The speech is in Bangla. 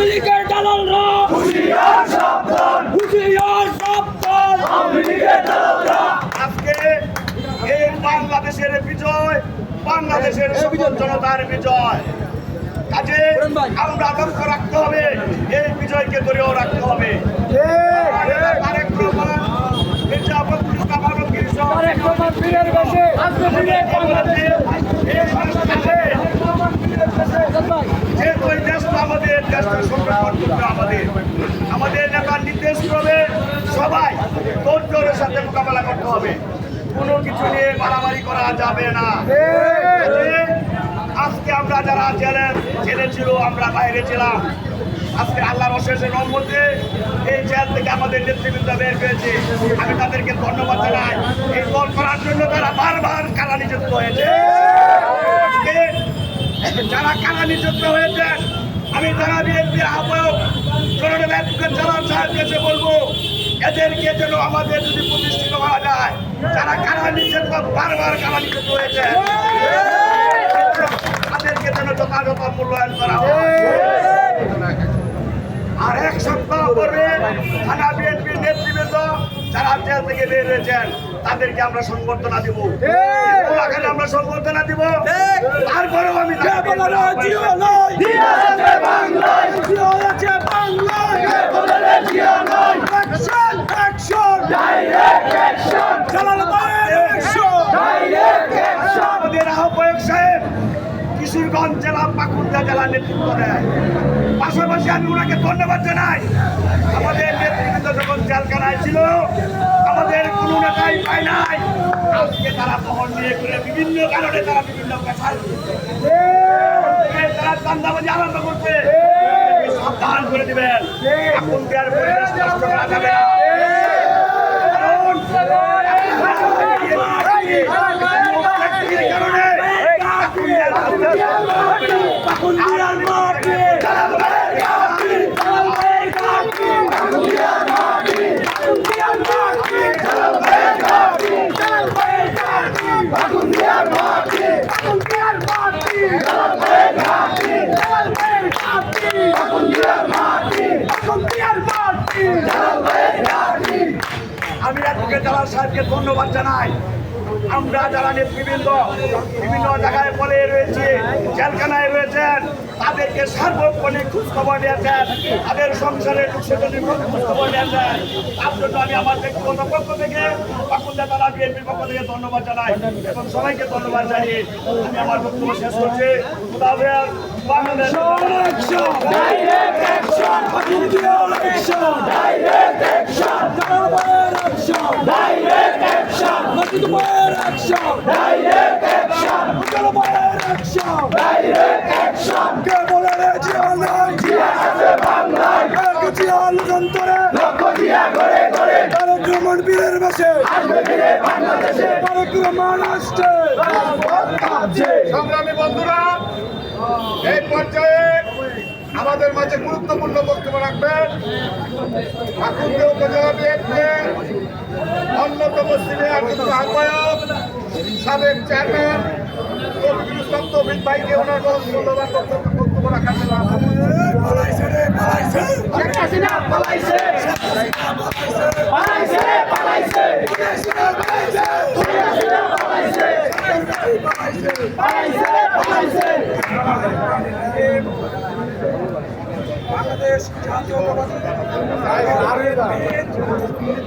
আওয়ামী লীগের দালালরা। হুঁশিয়ার সাবধান। হুঁশিয়ার সাবধান আওয়ামী লীগের দালালরা আজকে এই বাংলাদেশের বিজয় বাংলাদেশের সকল জনতার বিজয়। কাজে আমরা লক্ষ্য রাখতে হবে এই বিজয়কে ধরেও রাখতে হবে। আমাদের আমাদের। আমাদের নেতার নির্দেশ ক্রমে সবাই ধৈর্যের সাথে মোকাবেলা করতে হবে। কোনো কিছু নিয়ে মারামারি করা যাবে না। আজকে আমরা যারা জেলে জেলে ছিল, আমরা বাইরে ছিলাম। আজকে আল্লাহর অশেষ রহমতে এই জেল থেকে আমাদের নেতৃবৃন্দ বের হয়েছে। আমি তাদেরকে ধন্যবাদ জানাই। এই দল করার জন্য তারা বারবার কারা নিযুক্ত হয়েছে। যারা কারা নিযুক্ত হয়েছেন আমি যারা বিএনপির আহ্বায়ক জননেতা অ্যাডভোকেট জালাল সাহেব কাছে বলব এদেরকে যেন আমাদের যদি প্রতিষ্ঠিত করা যায় যারা কারা নিযুক্ত বারবার কারা নিযুক্ত হয়েছে তাদেরকে যেন যথাযথ মূল্যায়ন করা আর এক সপ্তাহ পরে থানা বিএনপির নেতৃবৃন্দ যারা জেল থেকে বের হয়েছেন তাদেরকে আমরা সংবর্ধনা দিব। আমরা সংবর্ধনা দিব। তারপরেও আমি তাদেরকে জিও নয়? জিও আছে বাংলায়। অ্যাকশন অ্যাকশন জালাল ভাইয়ের অ্যাকশন আমাদের আহ্বায়ক সাহেব কিশোরগঞ্জ জেলা পাকুড়া জেলা নেতৃত্ব দেয়। পাশাপাশি আমি ওনাকে ধন্যবাদ জানাই আমাদের নেতৃবৃন্দ যখন জেলখানায় ছিল আমাদের কোনো নেতাই পায় নাই আজকে তারা বহন নিয়ে ঘুরে বিভিন্ন কারণে তারা বিভিন্ন পেশায় তারা চান্দাবাজি আরম্ভ করছে। সাবধান করে দিবেন। এখন পরিবেশ নষ্ট করা যাবে আমি আজকে জালাল সাহেবকে ধন্যবাদ জানাই। আমরা যারা নেতৃবৃন্দ বিভিন্ন জায়গায় বলে রয়েছে, জেলখানায় রয়েছেন, তাদেরকে সার্বক্ষণিক খোঁজখবর দিয়েছেন তাদের সংসারের তার জন্য আমি আমার ব্যক্তিগত পক্ষ থেকে পাকুন্দা তারা বিএনপির পক্ষ থেকে ধন্যবাদ জানাই এবং সবাইকে ধন্যবাদ জানিয়ে আমি আমার বক্তব্য শেষ করছি বাংলাদেশ Direct action! পাকুন্দিয়ার অ্যাকশন ডাইরেক্ট অ্যাকশন জালাল ভাইয়ের অ্যাকশন ডাইরেক্ট অ্যাকশন মজিদ ভাইয়ের অ্যাকশন ডাইরেক্ট অ্যাকশন জালাল ভাইয়ের অ্যাকশন ডাইরেক্ট অ্যাকশন কে বলে রে জিয়া নাই জিয়া আছে বাংলায় এক জিয়া লোকান্তরে লক্ষ জিয়া করে করে তারেক রহমান বীরের রহমান আসছে সংগ্রামী বন্ধুরা এই পর্যায়ে আমাদের মাঝে গুরুত্বপূর্ণ বক্তব্য রাখবেন। ঠাকুরদে উপজেলা বিএনপির অন্যতম সিনিয়র আহ্বায়ক সাবেক চেয়ারম্যান তফিকুল ইসলাম তৌফিক ভাইকে ওনার মূল্যবান বক্তব্য বক্তব্য রাখার জন্য আহ্বান জানাই। বাংলাদেশ জাতীয়তাবাদী